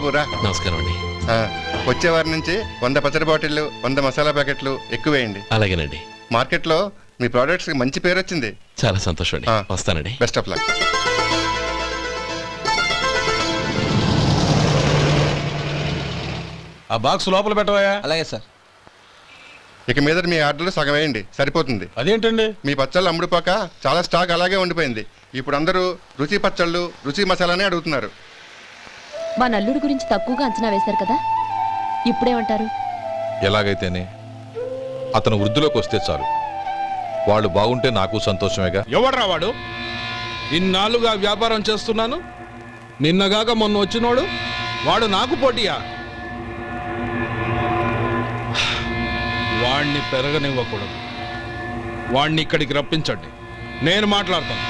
బాబు రా నమస్కారం అండి. ఆ, వచ్చే వారి నుంచి వంద పచ్చడి బాటిళ్ళు వంద మసాలా ప్యాకెట్లు ఎక్కువ వేయండి. అలాగేనండి. మార్కెట్లో మీ ప్రోడక్ట్స్కి మంచి పేరు వచ్చింది. చాలా సంతోషం అండి. ఆ. వస్తానండి. బెస్ట్ ఆఫ్ లక్ ఆ బాక్స్ లోపల పెట్టవా అలాగే సార్. ఇక మీద మీ ఆర్డర్లు సగం వేయండి. సరిపోతుంది. అదేంటండి? మీ పచ్చళ్ళు అమ్ముడుపోక చాలా స్టాక్ అలాగే ఉండిపోయింది. ఇప్పుడు అందరూ రుచి పచ్చళ్ళు రుచి మసాలానే అడుగుతున్నారు. మా నల్లుడి గురించి తక్కువగా అంచనా వేశారు కదా? ఇప్పుడేమంటారు? ఎలాగైతేనే అతను వృద్ధిలోకి వస్తే చాలు. వాళ్ళు బాగుంటే నాకు సంతోషమేగా? ఎవడ్రా వాడు? ఇన్నాళ్ళుగా వ్యాపారం చేస్తున్నాను. నిన్నగాక మొన్న వచ్చినోడు. వాడు నాకు పోటీయా? వాణ్ణి పెరగనివ్వకూడదు. వాణ్ణి ఇక్కడికి రప్పించండి. నేను మాట్లాడతాను.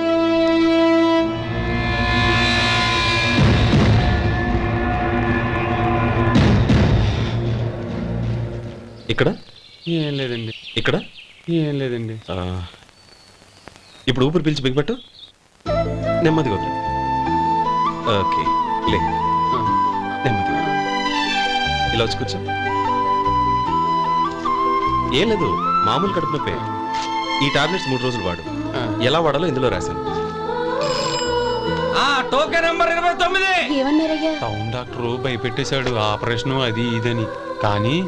ఇక్కడ? ఏం లేదండి. ఇక్కడ? ఏం లేదండి. ఆ, ఇప్పుడు ఊపిరి పీల్చి బిగ్బట్టు నెమ్మదిగా వదిలి. ఓకే లే. నెమ్మదిగా ఇలా వచ్చి కూర్చో. ఏం లేదు మామూలు కడుపు నొప్పే. ఈ టాబ్లెట్స్ మూడు రోజులు వాడు. ఎలా వాడాలో ఇందులో రాశాను. టోకెన్ నెంబర్ ఇరవై తొమ్మిది. ఏమన్నారయ్యా? టౌన్ డాక్టర్ భయపెట్టేశాడు. ఆపరేషన్ అది ఇదని. కానీ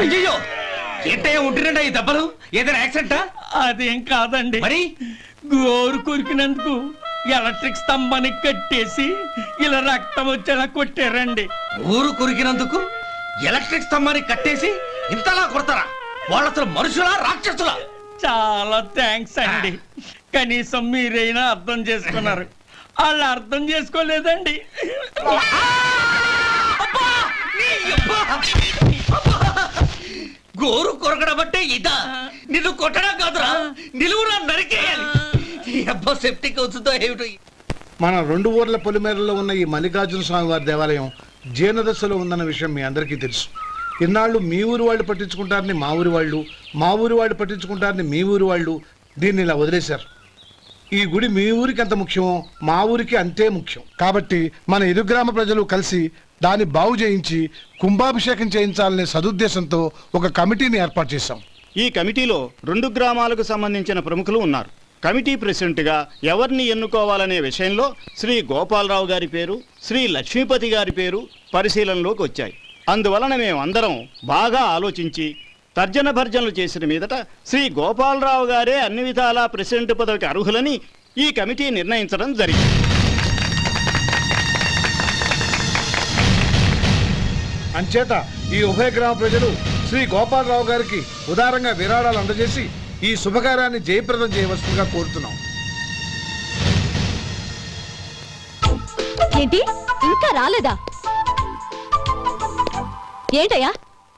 అయ్యయ్యో! ఏంటయ్యా ఉంటున్నాడా ఈ దెబ్బలు? ఏదైనా యాక్సిడెంటా? అదేం కాదండి. మరి? గోరు కొరికినందుకు ఎలక్ట్రిక్ స్తంభానికి కట్టేసి ఇలా రక్తం వచ్చేలా కొట్టారండి. ఊరు కొరికినందుకు ఎలక్ట్రిక్ స్తంభాన్ని కట్టేసి ఇంతలా కొడతారా? వాళ్ళు అసలు మనుషులా రాక్షసులా? చాలా థ్యాంక్స్ అండి. కనీసం మీరైనా అర్థం చేసుకున్నారు. వాళ్ళు అర్థం చేసుకోలేదండి. గోరు కొరకడం అంటే ఇదా? నిన్ను కొట్టడం కాదురా. నిలువురా నరికేయాలి. ఈ అబ్బా సెప్టిక్ అవుతుందో ఏమిటో? మన రెండు ఊర్ల పొలిమేరలో ఉన్న ఈ మల్లికార్జున స్వామి వారి దేవాలయం జీర్ణదశలో ఉందన్న విషయం మీ అందరికీ తెలుసు. ఇన్నాళ్ళు మీ ఊరు వాళ్ళు పట్టించుకుంటారని మా ఊరి వాళ్ళు మా ఊరి వాళ్ళు పట్టించుకుంటారని మీ ఊరి వాళ్ళు దీన్ని ఇలా వదిలేశారు. ఈ గుడి మీ ఊరికి ఎంత ముఖ్యమో మా ఊరికి అంతే ముఖ్యం. కాబట్టి మన ఇరు గ్రామ ప్రజలు కలిసి దాన్ని బాగు చేయించి కుంభాభిషేకం చేయించాలనే సదుద్దేశంతో ఒక కమిటీని ఏర్పాటు చేశాం. ఈ కమిటీలో రెండు గ్రామాలకు సంబంధించిన ప్రముఖులు ఉన్నారు. కమిటీ ప్రెసిడెంట్గా ఎవరిని ఎన్నుకోవాలనే విషయంలో శ్రీ గోపాలరావు గారి పేరు శ్రీ లక్ష్మీపతి గారి పేరు పరిశీలనలోకి వచ్చాయి. అందువలన మేమందరం బాగా ఆలోచించి తర్జన భర్జనలు చేసిన మీదట శ్రీ గోపాలరావు గారే అన్ని విధాలా ప్రెసిడెంట్ పదవికి అర్హులని ఈ కమిటీ నిర్ణయించడం జరిగింది. అంచేత ఈ ఉభయ గ్రామ ప్రజలు శ్రీ గోపాలరావు గారికి ఉదారంగా విరాళాలు అందజేసి ఈ శుభకార్యాన్ని జయప్రదం చేయవలసిందిగా కోరుతున్నాం. ఏంటి? ఇంకా రాలేదా? ఏంటయ్యా?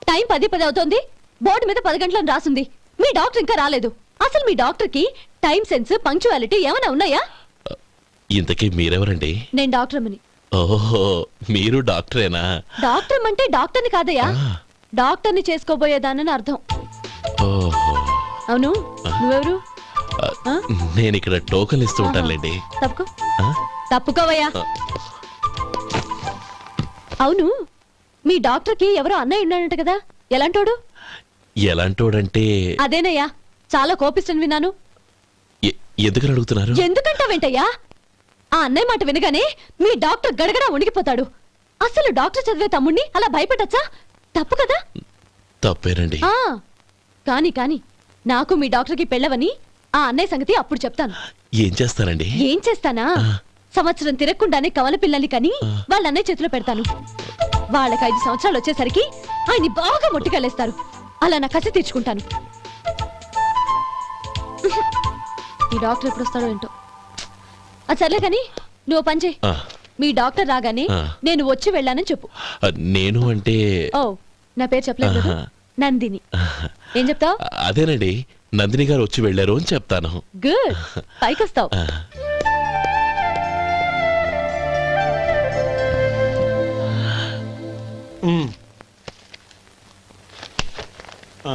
టైం పది పది అవుతోంది. బోర్డు మీద పది గంటలను రాసింది. మీ డాక్టర్ ఇంకా రాలేదు. అసలు మీ డాక్టర్కి టైం సెన్స్ పంక్చువాలిటీ ఏమైనా ఉన్నాయా? ఇంతకీ మీరెవరండి? నేను డాక్టర్ అమ్మని ఓహో మీరు డాక్టరేనా? డాక్టర్ అంటే డాక్టర్ని కాదయ్యా. డాక్టర్ని చేసుకోబోయేదానని అర్థం. ఓహో. అవును. నువ్వెవరు? నేను ఇక్కడ టోకన్ ఇస్తూ ఉంటానులేండి. తప్పుకో? తప్పుకోవయ్యా. అవును. మీ డాక్టర్కి ఎవరో అన్నయ్య ఉన్నాడంట కదా. ఎలాంటోడు? ఎలాంటోడంటే అదేనయ్యా. చాలా కోపిస్తని విన్నాను. ఎందుకని అడుగుతున్నారు? ఎందుకంటా వెంటయ్యా ఆ అన్నయ్య మాట వినగానే మీ డాక్టర్ గడగడా ఉణికిపోతాడు అసలు డాక్టర్ చదివే తమ్ముణ్ణి అలా భయపెట్టచ్చా? తప్పు కదా? తప్పేనండి. ఆ కాని కాని నాకు మీ డాక్టర్కి పెళ్ళవని ఆ అన్నయ్య సంగతి అప్పుడు చెప్తాను. ఏం చేస్తానండి ఏం చేస్తానా? సంవత్సరం తిరగకుండానే కవల పిల్లల్ని కని వాళ్ళ అన్నయ్య చేతిలో పెడతాను. వాళ్ళకి ఐదు సంవత్సరాలు వచ్చేసరికి ఆయన్ని బాగా మొట్టికెళ్ళేస్తారు. అలా నా కసి తీర్చుకుంటాను. ఈ డాక్టర్ ఎప్పుడు వస్తాడో ఏంటో. అది సర్లే కానీ నువ్వు పని చేయి. ఆ, మీ డాక్టర్ రాగానే ఆ. నేను వచ్చి వెళ్ళానని చెప్పు. ఆ, నేను అంటే ఓ నా పేరు చెప్పలేదు కదా? ఆహా. నందిని. ఏం చెప్తావు? అదేనండి నందిని గారు వచ్చి వెళ్ళారు అని చెప్తాను. గుడ్. పైకొస్తావు. ఆ, ఆ,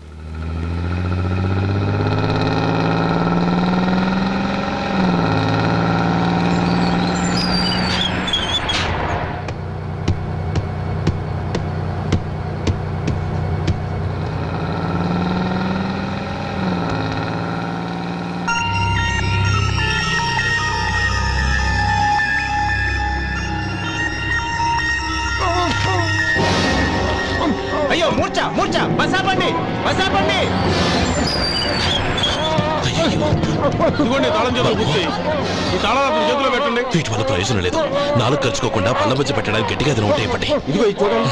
బసాపండి బసాపండి ఇదిగోండి తాళం చేతులు గుర్తి ఈ తాళాలు అతని చేతిలో పెట్టండి. వీటి వల్ల ప్రయోజనం లేదు. నాలుగు ఖర్చుకోకుండా పళ్ళ మధ్య పెట్టడానికి గట్టిగా అది ఒకటే ఇవ్వండి. ఇదిగో ఇది చూడండి.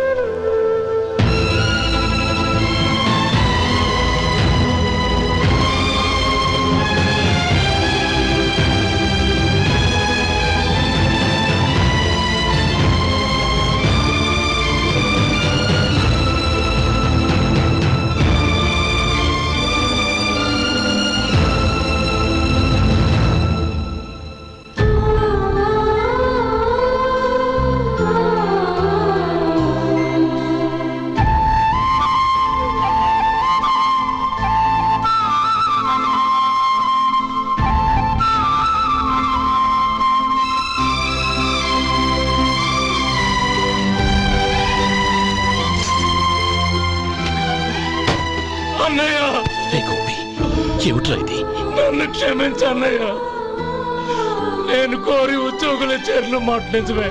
ఉద్యోగుల మాట నిజమే.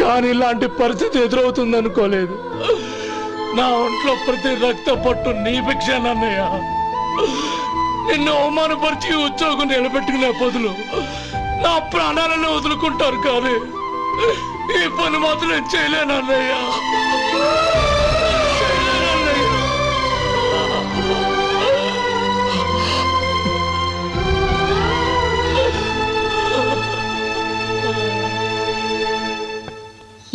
కానీ ఇలాంటి పరిస్థితి ఎదురవుతుంది అనుకోలేదు నా ఒంట్లో ప్రతి రక్త పట్టు నీ భిక్షానన్నయ్య నిన్ను అవమానపరిచి ఉద్యోగం నిలబెట్టుకునే బదులు నా ప్రాణాలను వదులుకుంటారు కానీ ఈ పని మాత్రం చేయలేనన్నయ్యా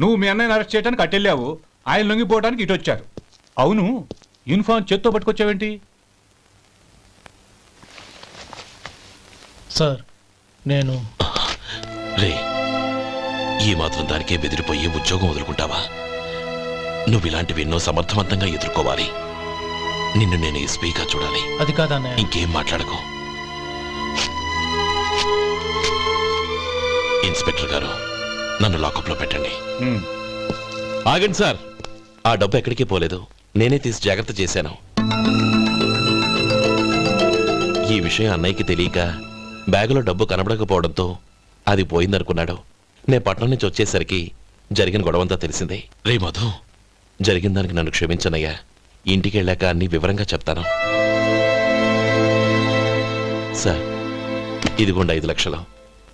నువ్వు మీ అన్నయ్యని అరెస్ట్ చేయడానికి అట్టెళ్ళావు ఆయన లొంగిపోవడానికి ఇటు వచ్చారు అవును యూనిఫామ్ చేత్తో పట్టుకొచ్చావేంటి? సార్ నేను రే ఈ మాత్రం దానికే బెదిరిపోయి ఉద్యోగం వదులుకుంటావా? నువ్వు ఇలాంటివి ఎన్నో సమర్థవంతంగా ఎదుర్కోవాలి. నిన్ను నేను ఎస్పీగా చూడాలి. అది కాదన్నయ్య ఇంకేం మాట్లాడకు. ఇన్స్పెక్టర్ గారు నన్ను లాకప్లో పెట్టండి. ఆగండి సార్. ఆ డబ్బు ఎక్కడికి పోలేదు. నేనే తీసి జాగ్రత్త చేశాను. ఈ విషయం అన్నయ్యకి తెలియక బ్యాగులో డబ్బు కనబడకపోవడంతో అది పోయిందనుకున్నాడు. నేను పట్నం నుంచి వచ్చేసరికి జరిగిన గొడవంతా తెలిసిందే. రే మధు. జరిగిన దానికి నన్ను క్షమించనయ్యా. ఇంటికి వెళ్ళాక అన్ని వివరంగా చెప్తాను. సార్ ఇదిగోండి ఐదు లక్షలు.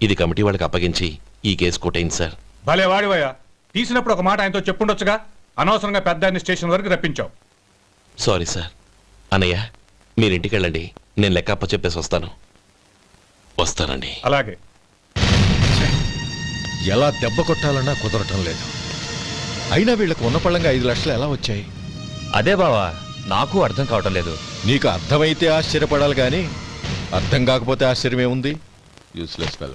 ఇది కమిటీ వాళ్ళకి అప్పగించి ఈ కేసు కొట్టేయండి సార్. భలే వాడివయ్యా. తీసినప్పుడు ఒక మాట ఆయనతో చెప్పుండొచ్చుగా? అనవసరంగా పెద్ద స్టేషన్ వరకు రప్పించావు. Sorry sir. అన్నయ్య మీరు ఇంటికి వెళ్ళండి నేను లెక్క అప్ప చెప్పేసి వస్తాను. వస్తానండి. అలాగే. ఎలా దెబ్బ కొట్టాలన్నా కుదరటం లేదు. అయినా వీళ్ళకు ఉన్న పళ్ళంగా ఐదు లక్షలు ఎలా వచ్చాయి? అదే బావా నాకు అర్థం కావటం లేదు. నీకు అర్థమైతే ఆశ్చర్యపడాలి కానీ అర్థం కాకపోతే ఆశ్చర్యం ఏముంది యూస్లెస్ ఫెలో